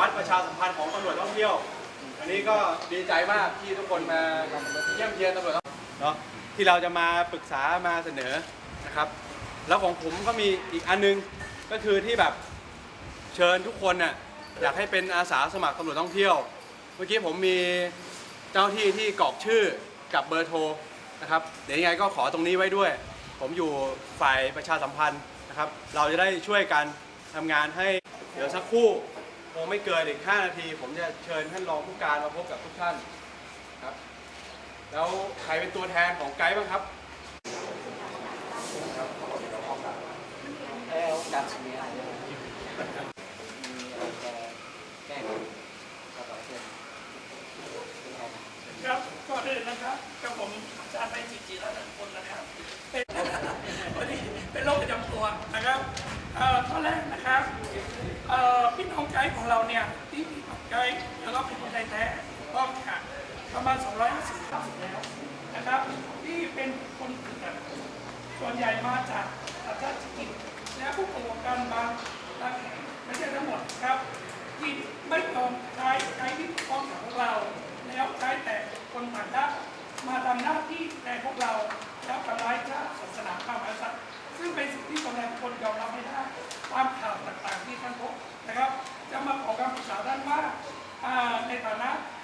วัดประชาสัมพันธ์ของตำรวจท่องเที่ยว นี้ก็ดีใจมากที่ทุกคนมาเยี่ยมเยียนตำรวจเนาะที่เราจะมาปรึกษามาเสนอนะครับ แล้วของผมก็มีอีกอันนึงก็คือที่แบบเชิญทุกคนน่ะอยากให้เป็นอาสาสมัครตำรวจท่องเที่ยว เมื่อกี้ผมมีเจ้าหน้าที่ที่กรอกชื่อกับเบอร์โทรนะครับเดี๋ยวยังไงก็ขอตรงนี้ไว้ด้วย ผมอยู่ฝ่ายประชาสัมพันธ์นะครับ เราจะได้ช่วยกันทำงานให้เดี๋ยวสักครู่ คงไม่เกินอีก 5 นาที ผมจะเชิญท่านรองผู้การมาพบกับทุกท่านครับ แล้วใครเป็นตัวแทนของไกด์บ้างครับแล้วการเสียมีอะไรจะแก้ไขก็ต่อเช่นเป็นครับก่อนอื่นนะครับกับผมอาจารย์ไปจิจิรัตน์พลนะครับเป็นวันนี้เป็นโรคประจำตัวนะครับเอ่อข้อแรกนะครับ พี่น้องไกด์ของเราเนี่ยที่มีบัตรไกด์แล้วก็เป็นคนไทยแท้ก็ค่ะประมาณ 250ครับแล้วนะครับที่เป็นคนเกิดส่วนใหญ่มาจากสัญชาติกิจและผู้ประกอบการบางบางแห่งไม่ใช่ทั้งหมดครับที่ไม่ยอมใช้ใช้ที่ถูกต้องของเรา แล้วใช้แต่คนต่างด้าวมาทำหน้าที่แทนพวกเรา हमने बना